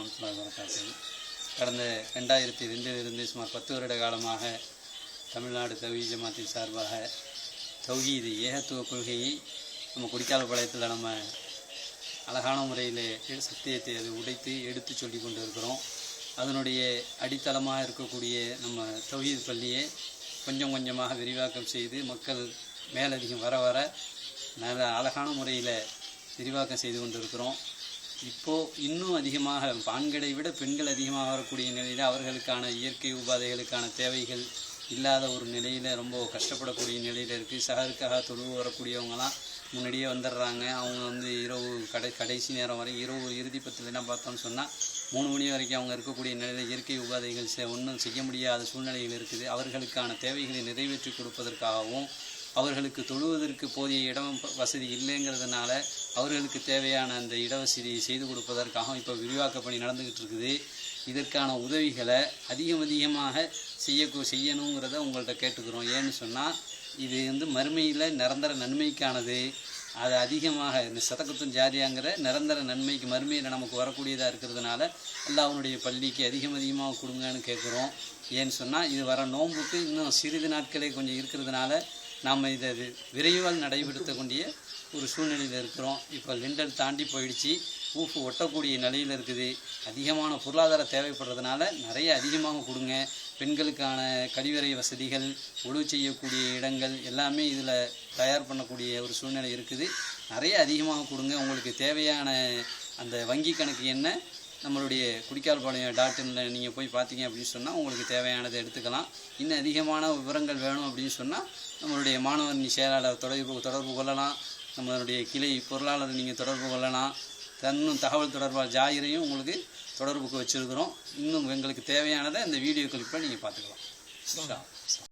வரமத்துல்லாஹி வரகாத்து கடந்த ரெண்டாயிரத்தி ரெண்டிலிருந்து சுமார் பத்து வருட காலமாக தமிழ்நாடு தௌஹீ ஜமாத்தின் சார்பாக தௌஹீது ஏகத்துவ கொள்கையை நம்ம குடிக்காலப்பாளையத்தில் நம்ம அழகான முறையில் சத்தியத்தை அது உடைத்து எடுத்து சொல்லி கொண்டு இருக்கிறோம் அதனுடைய அடித்தளமாக இருக்கக்கூடிய நம்ம தௌஹீத் பள்ளியை கொஞ்சம் கொஞ்சமாக விரிவாக்கம் செய்து மக்கள் மேலதிகம் வர வர நல்ல அழகான முறையில் விரிவாக்கம் செய்து கொண்டிருக்கிறோம். இப்போது இன்னும் அதிகமாக ஆண்களை விட பெண்கள் அதிகமாக வரக்கூடிய நிலையில் அவர்களுக்கான இயற்கை உபாதைகளுக்கான தேவைகள் இல்லாத ஒரு நிலையில் ரொம்ப கஷ்டப்படக்கூடிய நிலையில் இருக்குது சகருக்காக தொழுவு வரக்கூடியவங்களாம் முன்னாடியே வந்துடுறாங்க. அவங்க வந்து இரவு கடை கடைசி நேரம் வரை இரவு இறுதி பத்தில் என்ன பார்த்தோம்னு சொன்னால் மூணு மணி வரைக்கும் அவங்க இருக்கக்கூடிய நிலையில் இயற்கை உபாதைகள் ஒன்றும் செய்ய முடியாத சூழ்நிலைகள் இருக்குது. அவர்களுக்கான தேவைகளை நிறைவேற்றி கொடுப்பதற்காகவும் அவர்களுக்கு தொழுவதற்கு போதிய இடம் வசதி இல்லைங்கிறதுனால அவர்களுக்கு தேவையான அந்த இடவசதியை செய்து கொடுப்பதற்காகவும் இப்போ விரிவாக்க பணி நடந்துக்கிட்டு இருக்குது. இதற்கான உதவிகளை அதிகம் அதிகமாக செய்ய செய்யணுங்கிறத உங்கள்கிட்ட கேட்டுக்கிறோம். ஏன்னு சொன்னால் இது வந்து மறுமையில் நிரந்தர நன்மைக்கானது. அது அதிகமாக இந்த சதக்கத்தும் ஜாதியாங்கிற நிரந்தர நன்மைக்கு மறுமையில் நமக்கு வரக்கூடியதாக இருக்கிறதுனால அல்லாஹ்வுடைய பள்ளிக்கு அதிகம் அதிகமாக கொடுங்கன்னு கேட்குறோம் ஏன்னு சொன்னால் இது வர நோன்புக்கு இன்னும் சிறிது நாட்களே கொஞ்சம் இருக்கிறதுனால நாம் இதை வி- விரைவால் நடைபெறுத்தக்கூடிய ஒரு சூழ்நிலையில் இருக்கிறோம். இப்போ லிண்டல் தாண்டி போயிடுச்சு. ஊப்பு ஒட்டக்கூடிய நிலையில் இருக்குது. அதிகமான பொருளாதார தேவைப்படுறதுனால நிறைய அதிகமாக கொடுங்க. பெண்களுக்கான கழிவறை வசதிகள் உழவு செய்யக்கூடிய இடங்கள் எல்லாமே இதில் தயார் பண்ணக்கூடிய ஒரு சூழ்நிலை இருக்குது. நிறைய அதிகமாக கொடுங்க. உங்களுக்கு தேவையான அந்த வங்கி கணக்கு என்ன? நம்மளுடைய குடிக்கால்பாளையம் டாட் இனில் நீங்கள் போய் பார்த்தீங்க அப்படின்னு சொன்னால் உங்களுக்கு தேவையானதை எடுத்துக்கலாம். இன்னும் அதிகமான விவரங்கள் வேணும் அப்படின்னு சொன்னால் நம்மளுடைய மாணவர் நீ செயலாளர் தொடர்பு தொடர்பு கொள்ளலாம். நம்மளுடைய கிளை பொருளாளர் நீங்கள் தொடர்பு கொள்ளலாம். தன்னும் தகவல் தொடர்பாக ஜாயிரையும் உங்களுக்கு தொடர்புக்கு வச்சுருக்கிறோம். இன்னும் எங்களுக்கு தேவையானதை இந்த வீடியோ கிளிப்பில் நீங்கள் பார்த்துக்கலாம்.